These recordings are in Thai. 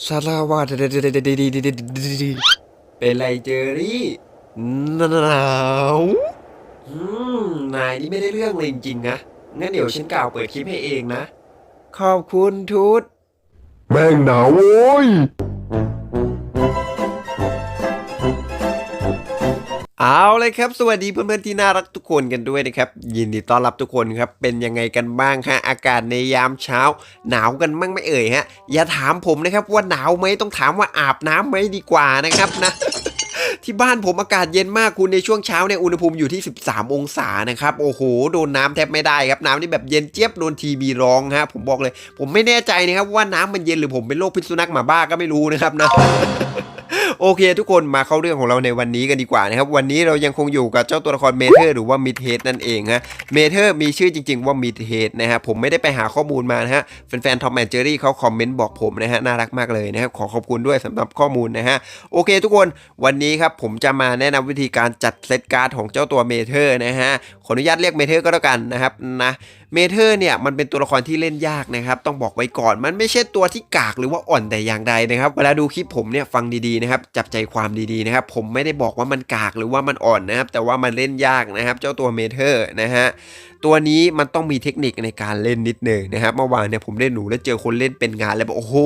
ซาลาวาดเป็นไรเจอรี่หนาวอืมนายนี่ไม่ได้เรื่องเลยจริงๆนะ งั้นเดี๋ยวฉันกล่าวเปิดคลิปให้เองนะ ขอบคุณทุตแม่งหนาวโว้ย เอาเลยครับ สวัสดีเพื่อนๆที่น่ารักทุกคนกันด้วยนะครับ ยินดีต้อนรับทุกคนครับ เป็นยังไงกันบ้างฮะอากาศในยามเช้า หนาวกันมั่งไม่เอ่ยฮะ อย่าถามผมนะครับว่าหนาวไหมต้องถามว่าอาบน้ำไหมดีกว่านะครับนะที่บ้านผมอากาศเย็นมากคุณในช่วงเช้าเนี่ยอุณหภูมิอยู่ที่ 13 องศานะครับโอ้โหโดนน้ำแทบไม่ได้ครับน้ำนี่แบบเย็นเจี๊ยบโดนทีวีร้องฮะผมบอกเลย ผมไม่แน่ใจนะครับว่าน้ำมันเย็นหรือผมเป็นโรคพิษสุนัขหมาบ้าก็ไม่รู้นะครับนะ โอเค ทุกคนมาเข้าเรื่องของเราในวันนี้กันดีกว่านะครับ วันนี้เรายังคงอยู่กับเจ้าตัวละครเมเทอร์หรือว่ามิดเฮดนั่นเองฮะเมเทอร์มีชื่อจริง ๆ ว่ามิดเฮดนะฮะผมไม่ได้ไปหาข้อมูลมานะฮะแฟนๆทอมแอนเจอรี่เขาคอมเมนต์บอกผมนะฮะน่ารักมากเลยนะครับขอขอบคุณด้วยสำหรับข้อมูลนะฮะโอเค ทุกคนวันนี้ครับผมจะมาแนะนำวิธีการจัดเซตการ์ดของเจ้าตัวเมเทอร์นะฮะขออนุญาตเรียกเมเทอร์ก็แล้วกันนะครับนะ เมเทอร์เนี่ยมันเป็นตัวละครที่เล่นยากนะครับ ต้องบอกไว้ก่อนมันไม่ใช่ตัวที่กากหรือว่าอ่อนแต่อย่างใดนะครับ เวลาดูคลิปผมเนี่ยฟังดีๆนะครับ จับใจความดีๆนะครับ ผมไม่ได้บอกว่ามันกากหรือว่ามันอ่อนนะครับ แต่ว่ามันเล่นยากนะครับ เจ้าตัวเมเทอร์นะฮะตัวนี้มันต้องมีเทคนิคในการเล่นนิดหนึ่งนะครับ เมื่อวานเนี่ยผมเล่นหนูแล้วเจอคนเล่นเป็นงานแล้วบอกโอ้โห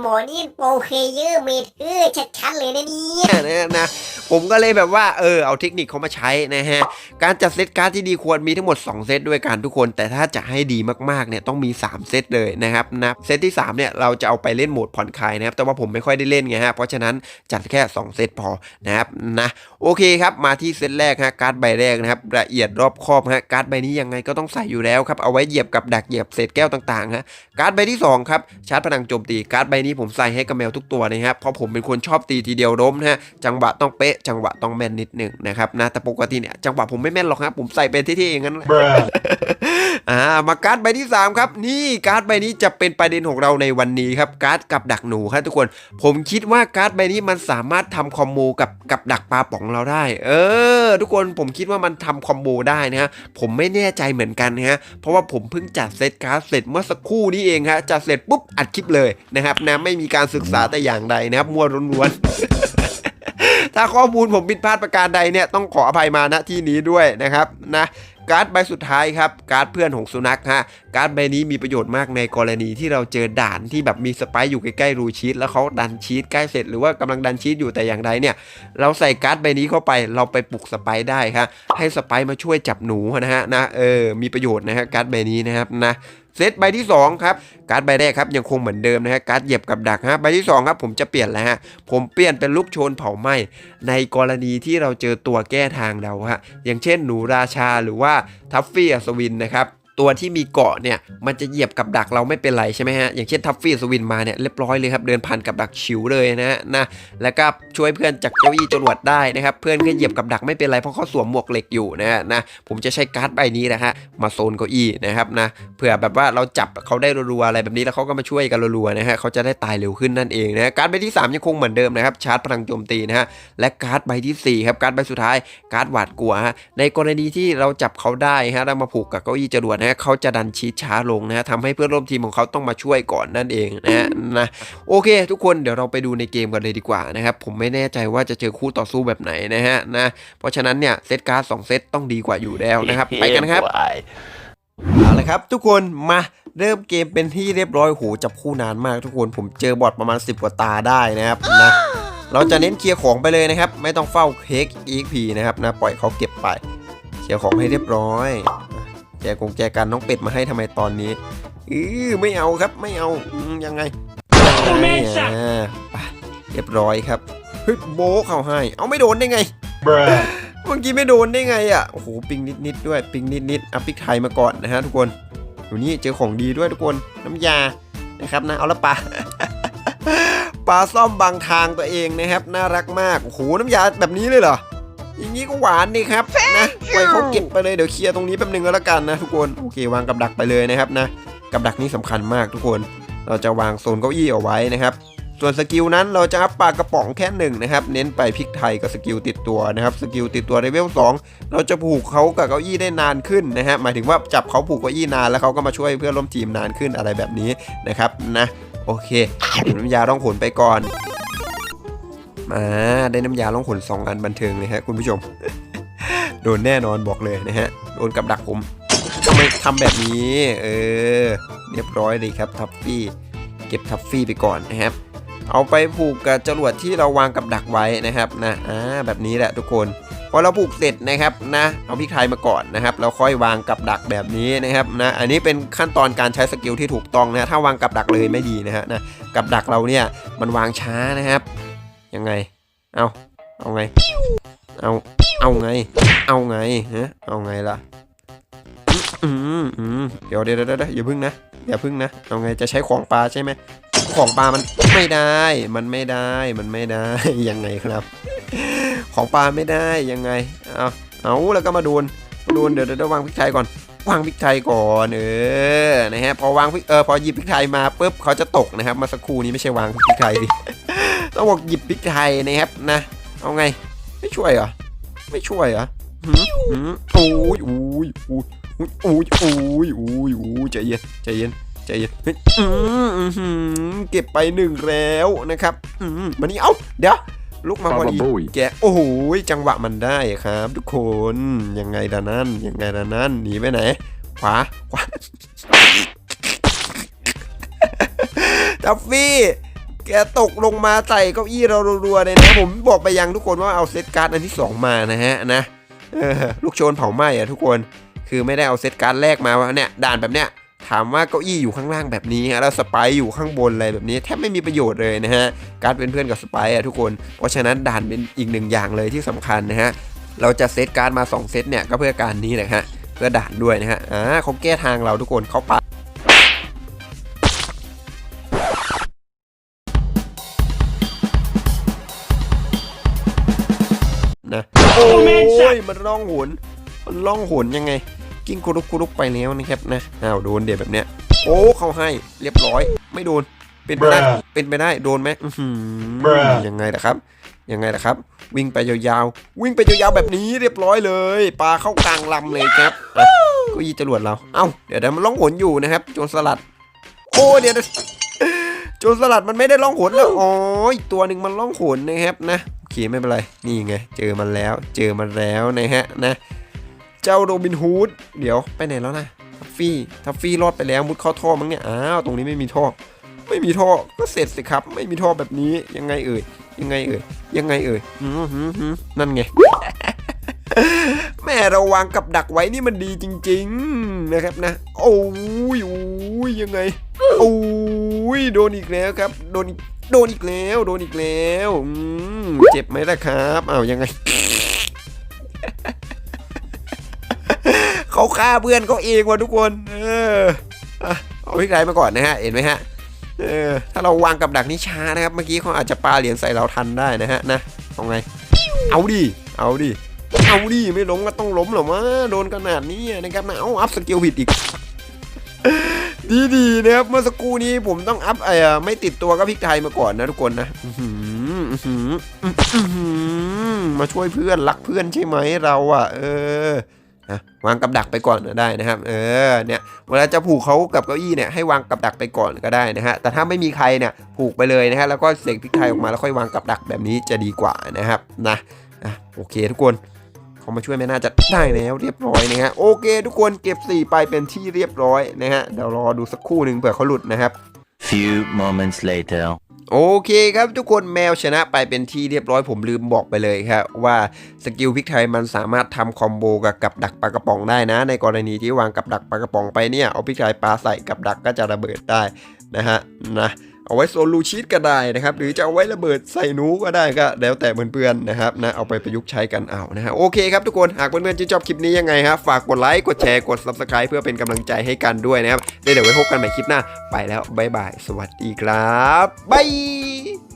หมอนี่โปรเพเยอร์เมทเออชัดๆเลยนะเนี่ยนะนะผมก็เลยแบบว่าเออเอาเทคนิคเขามาใช้นะฮะ การจัดเซตการ์ดที่ดีควรมีทั้งหมด 2 เซตด้วยกันทุกคน แต่ถ้าจะให้ดีมากๆเนี่ยต้องมี 3 เซตเลยนะครับนะเซตที่3เนี่ยเราจะเอาไปเล่นโหมดผ่อนคลายนะครับแต่ว่าผมไม่ค่อยได้เล่นไงฮะเพราะฉะนั้นจัดแค่ 2 เซตพอนะครับนะโอเคครับมาที่เซตแรกฮะการ์ดใบแรกนะครับละเอียดรอบคอบฮะการ์ดใบนี้ยังไงก็ต้องใส่อยู่แล้วครับเอาไว้เหยียบกับดักเหยียบเศษแก้วต่างๆฮะการ์ดใบที่2ครับชาร์จพลังโจมตีการ์ดใบนี้ผมใส่ให้กับแมวทุกตัวนะครับ เพราะผมเป็นคนชอบตีทีเดียวล้มนะฮะ จังหวะต้องเป๊ะ จังหวะต้องแม่นนิดหนึ่งนะครับนะ แต่ปกติเนี่ยจังหวะผมไม่แม่นหรอกครับผมใส่เป็นที่ๆอย่างนั้นแหละอ่ามาการ์ดใบที่ 3 ครับ นี่การ์ดใบนี้จะเป็นประเด็นของเราในวันนี้ครับการ์ดกับดักหนูครับทุกคน ผมคิดว่าการ์ดใบนี้มันสามารถทำคอมโบกับกับดักปลาป๋องเราได้ เออ ทุกคนผมคิดว่ามันทำคอมโบได้นะฮะผมไม่แน่ใจเหมือนกันนะฮะเพราะว่าผมเพิ่งจัดเซตการ์ดเสร็จเมื่อสักครู่นี้เองฮะจัดเสร็จปุ๊บอัดคลิปเลยนะครับนะไม่มีการศึกษาแต่อย่างใดนะครับมัวล้วนๆ ถ้าข้อมูลผมผิดพลาดประการใดเนี่ยต้องขออภัยมาณที่นี้ด้วยนะครับนะการ์ดใบสุดท้ายครับการ์ดเพื่อนของสุนัขฮะการ์ดใบนี้มีประโยชน์มากในกรณีที่เราเจอด่านที่แบบมีสไปร์อยู่ใกล้ๆรูชีตแล้วเขาดันชีตใกล้เสร็จหรือว่ากำลังดันชีตอยู่แต่อย่างใดเนี่ยเราใส่การ์ดใบนี้เข้าไปเราไปปลุกสไปร์ได้ครับให้สไปร์มาช่วยจับหนูนะฮะนะเออมีประโยชน์นะฮะการ์ดใบนี้นะครับนะ เซตใบที่สองครับ การ์ดใบแรกครับยังคงเหมือนเดิมนะฮะการ์ดเหยียบกับดักฮะใบที่สองครับ ผมจะเปลี่ยนแล้วฮะผมเปลี่ยนเป็นลูกโชนเผาไหม้ในกรณีที่เราเจอตัวแก้ทางเราฮะอย่างเช่นหนูราชาหรือว่าทัฟฟี่อัศวินนะครับ ตัวที่มีเกาะเนี่ยมันจะเหยียบกับดักเราไม่เป็นไรใช่ไหมฮะอย่างเช่นทัฟฟี่อัศวินมาเนี่ยเรียบร้อยเลยครับเดินผ่านกับดักฉิวเลยนะฮะนะแล้วก็ช่วยเพื่อนจากเก้าอี้จรวดได้นะครับเพื่อนก็เหยียบกับดักไม่เป็นไรเพราะเขาสวมหมวกเหล็กอยู่นะฮะนะผมจะใช้การ์ดใบนี้นะฮะมาโซนเก้าอี้นะครับนะเผื่อแบบว่าเราจับเขาได้รัวๆอะไรแบบนี้แล้วเขาก็มาช่วยกันรัวๆนะฮะเขาจะได้ตายเร็วขึ้นนั่นเองนะการ์ดใบที่ 3 ยังคงเหมือนเดิมนะครับชาร์จพลังโจมตีนะฮะและการ์ดใบทีสี่4ครับการ์ดใบสุดท้ายการ์ดหวาดกลัวฮะในกรณีที่เราจับเขาได้ฮะแล้วมาผูกกับเก้าอี้จรวดนะฮะเขาจะดันชีตช้าลงนะฮะทำให้เพื่อนร่วมทีมของเขาต้องมาช่วยก่อนนั่นเองนะฮะนะโอเค ทุกคนเดี๋ยวเราไปดูในเกมกันเลยดีกว่านะครับผมไม่แน่ใจว่าจะเจอคู่ต่อสู้แบบไหนนะฮะนะเพราะฉะนั้นเนี่ยเซตการ์ดสองเซตต้องดีกว่าอยู่แล้วนะครับ ไปกันครับเอาละครับ ทุกคนมาเริ่มเกมเป็นที่เรียบร้อยโหจับคู่นานมากทุกคนผมเจอบอทประมาณ 10 กว่าตาได้นะครับนะเราจะเน้นเคลียร์ของไปเลยนะครับ ไม่ต้องเฝ้าเค้ก EXP นะครับนะปล่อยเขาเก็บไปเคลียร์ของให้เรียบร้อย แจกงแจกันน้องเป็ดมาให้ทำไมตอนนี้อือไม่เอาครับไม่เอาอืมยังไงอ่าไปเรียบร้อยครับเฮ้ยโบะเขาให้ เอาไม่โดนได้ไงเมื่อกี้ไม่โดนได้ไงอะโอ้โหปิงนิดๆด้วยปิงนิดๆอัพพิกไทยมาก่อนนะฮะทุกคนอยู่นี่เจอของดีด้วยทุกคนน้ำยานะครับนะเอาละปลาปลาซ่อมบางทางตัวเองนะครับ น่ารักมากโอ้โหน้ำยาแบบนี้เลยเหรอ อย่างนี้ก็หวานนี่ครับนะปล่อยเขาเก็บไปเลยเดี๋ยวเคลียร์ตรงนี้แป๊บนึงก็แล้วกันนะทุกคนโอเควางกับดักไปเลยนะครับนะกับดักนี้สำคัญมากทุกคน เราจะวางโซนเก้าอี้เอาไว้นะครับส่วนสกิลนั้นเราจะอัพปลากระป๋องแค่หนึ่งนะครับ เน้นไปพริกไทยกับสกิลติดตัวนะครับสกิลติดตัวเลเวล2เราจะผูกเขากับเก้าอี้ได้นานขึ้นนะฮะหมายถึงว่าจับเขาผูกเก้าอี้นานแล้วเขาก็มาช่วยเพื่อนร่วมทีมนานขึ้นอะไรแบบนี้นะครับนะโอเคดื่มน้ำยาล่องหนไปก่อน มาได้น้ำยาล่องหนสองอันบันเทิงเลยฮะคุณผู้ชม โดนแน่นอนบอกเลยนะฮะ โดนกับดักผมทำไมทำแบบนี้ เออ เรียบร้อยเลยครับทัฟฟี่ เก็บทัฟฟี่ไปก่อนนะครับเอาไปผูกกับจรวดที่เราวางกับดักไว้นะครับนะอ่าแบบนี้แหละทุกคนพอเราผูกเสร็จนะครับนะเอาพริกไทยมาก่อนนะครับแล้วค่อยวางกับดักแบบนี้นะครับนะอันนี้เป็นขั้นตอนการใช้สกิลที่ถูกต้องนะถ้าวางกับดักเลยไม่ดีนะฮะนะกับดักเราเนี่ยมันวางช้านะครับ ยังไง เอา เอาไง เอา เอาไง เอาไงฮะเอาไงล่ะอืมอืมเดี๋ยวเดี๋ยวเดี๋ยวเดี๋ยวอย่าพึ่งนะ อย่าพึ่งนะ เอาไง จะใช้ของปลาใช่ไหม ของปลามันไม่ได้ มันไม่ได้ มันไม่ได้ ยังไงครับ ของปลาไม่ได้ ยังไง เอาเอาแล้วก็มาดูนมาดูนเดี๋ยวเดี๋ยวเดี๋ยววางพริกไทยก่อน วางพริกไทยก่อน เออ นะฮะ พอวางพริก เออ พอหยิบพริกไทยมาปุ๊บเขาจะตกนะครับ มาสักครู่นี้ไม่ใช่วางพริกไทยดิ ต้องบอกหยิบพริกไทยนะครับนะ เอาไง ไม่ช่วยเหรอ ไม่ช่วยเหรอหืมหืมโอ้ยโอ้ยโอ้ยโอ้ยโอ้ยโอ้ยโอ้ยใจเย็นใจเย็นใจเย็นเก็บไปหนึ่งแล้วนะครับอืมานี่เอ้าเดี๋ยวลุกมาพอดีแกโอ้โหจังหวะมันได้ครับ ทุกคนยังไงล่ะนั่นยังไงล่ะนั่นหนีไปไหน ขวาขวาทัฟฟี่ แกตกลงมาใส่เก้าอี้เรารัวๆเลยนะผมบอกไปยังทุกคนว่าเอาเซตการ์ดอันที่ 2 มานะฮะนะลูกโชนเผาไหม้อะทุกคนคือไม่ได้เอาเซตการ์ดแรกมาว่าเนี่ยด่านแบบเนี้ยถามว่าเก้าอี้อยู่ข้างล่างแบบนี้ฮะแล้วสไปร์อยู่ข้างบนอะไรแบบนี้แทบไม่มีประโยชน์เลยนะฮะการดเป็นเพื่อนกับสไปร์อะทุกคน เพราะฉะนั้นด่านเป็นอีกหนึ่งอย่างเลยที่สำคัญนะฮะเราจะเซตการ์ดมา 2 เซตเนี่ยก็เพื่อการนี้แหละฮะเพื่อด่านด้วยนะฮะอ่าเขาแก้ทางเราทุกคนเขาปา ยมันล่องหนมันล่องหนยังไง กิ้งกุรุกกุรุกไปแล้วนะครับนะอ้าวโดนเดี๋ยวแบบเนี้ยโอ้เขาให้เรียบร้อย ไม่โดนเป็นไปได้ Bruh เป็นไปได้โดนไหมอื้อหือ Bruh ยังไงล่ะครับยังไงล่ะครับ วิ่งไปยาวๆวิ่งไปยาวๆแบบนี้เรียบร้อยเลยปลาเข้ากลางลำเลยครับอะก็ยีจรวดเราเอ้าเดี๋ยวเดี๋ยวมันล่องหนอยู่นะครับโจรสลัดโอ้เดี๋ยวเดี๋ยวโจรสลัดมันไม่ได้ล่องหนแล้วอ๋ออีกตัวหนึ่งมันล่องหนนะครับนะโอ เคไม่เป็นไร นี่ไง เจอมันแล้ว เจอมันแล้วนะฮะนะ เจ้าโรบินฮูด เดี๋ยวไปไหนแล้วนะทัฟฟี่ทัฟฟี่รอดไปแล้วมุดเข้าท่อมั้งเนี่ย อ้าว ตรงนี้ไม่มีท่อ ไม่มีท่อ ก็เสร็จสิครับ ไม่มีท่อแบบนี้ ยังไงเอ่ย ยังไงเอ่ย ยังไงเอ่ยอืมนั่นไงแม่เราวางกับดักไว้นี่มันดีจริง ๆนะครับนะ โอ้ยโอ้ยยังไง โอ้ยโดนอีกแล้วครับ โดนอีก โดนอีกแล้ว โดนอีกแล้วเจ็บไหมล่ะครับอ้าวยังไงเขาฆ่าเพื่อนเขาเองว่ะทุกคน เออเอาพิกไทยมาก่อนนะฮะ เห็นไหมฮะ เออ ถ้าเราวางกับดักนี่ช้านะครับ เมื่อกี้เขาอาจจะปาเหรียญใส่เราทันได้นะฮะ นะเอาไง เอาดิ เอาดิ เอาดิ ไม่ล้มก็ต้องล้มหรอวะโดนขนาดนี้นะครับนะ เอาอัพสกิลผิดอีก ดีดีๆนะครับเมื่อสักครู่นี้ผมต้องอัพเอ่อไม่ติดตัวก็พริกไทยมาก่อนนะทุกคนนะมาช่วยเพื่อนรักเพื่อนใช่ไหมเราอะ เออวางกับดักไปก่อนก็ได้นะครับ เออเนี่ยเวลาจะผูกเขากับเก้าอี้เนี่ยให้วางกับดักไปก่อนก็ได้นะฮะแต่ถ้าไม่มีใครเนี่ยผูกไปเลยนะฮะแล้วก็เสกพริกไทยออกมาแล้วค่อยวางกับดักแบบนี้จะดีกว่านะครับนะโอเคทุกคน เขามาช่วยไม่น่าจะได้แล้วเรียบร้อยนะฮะโอเค ทุกคนเก็บ 4 ไปเป็นที่เรียบร้อยนะฮะเดี๋ยวรอดูสักครู่หนึ่งเผื่อเขาหลุดนะครับ Few moments later. โอเคครับทุกคนแมวชนะไปเป็นที่เรียบร้อยผมลืมบอกไปเลยครับว่าสกิลพริกไทยมันสามารถทำคอมโบกับกับดักปลากระป๋องได้นะ ในกรณีที่วางกับดักปลากระป๋องไปเนี่ยเอาพริกไทยปลาใส่กับดักก็จะระเบิดได้นะฮะนะ เอาไว้โซลูชีตก็ได้นะครับ หรือจะเอาไว้ระเบิดใส่หนูก็ได้ก็แล้วแต่เพื่อนๆนะครับนะเอาไปประยุกต์ใช้กันเอานะฮะโอเคครับทุกคนหากเพื่อนๆชื่นชอบคลิปนี้ยังไงฮะฝากกดไลค์กดแชร์กด subscribe เพื่อเป็นกำลังใจให้กันด้วยนะครับเดี๋ยวไว้พบกันใหม่คลิปหน้า ไปแล้วบ๊ายบายสวัสดีครับบ๊าย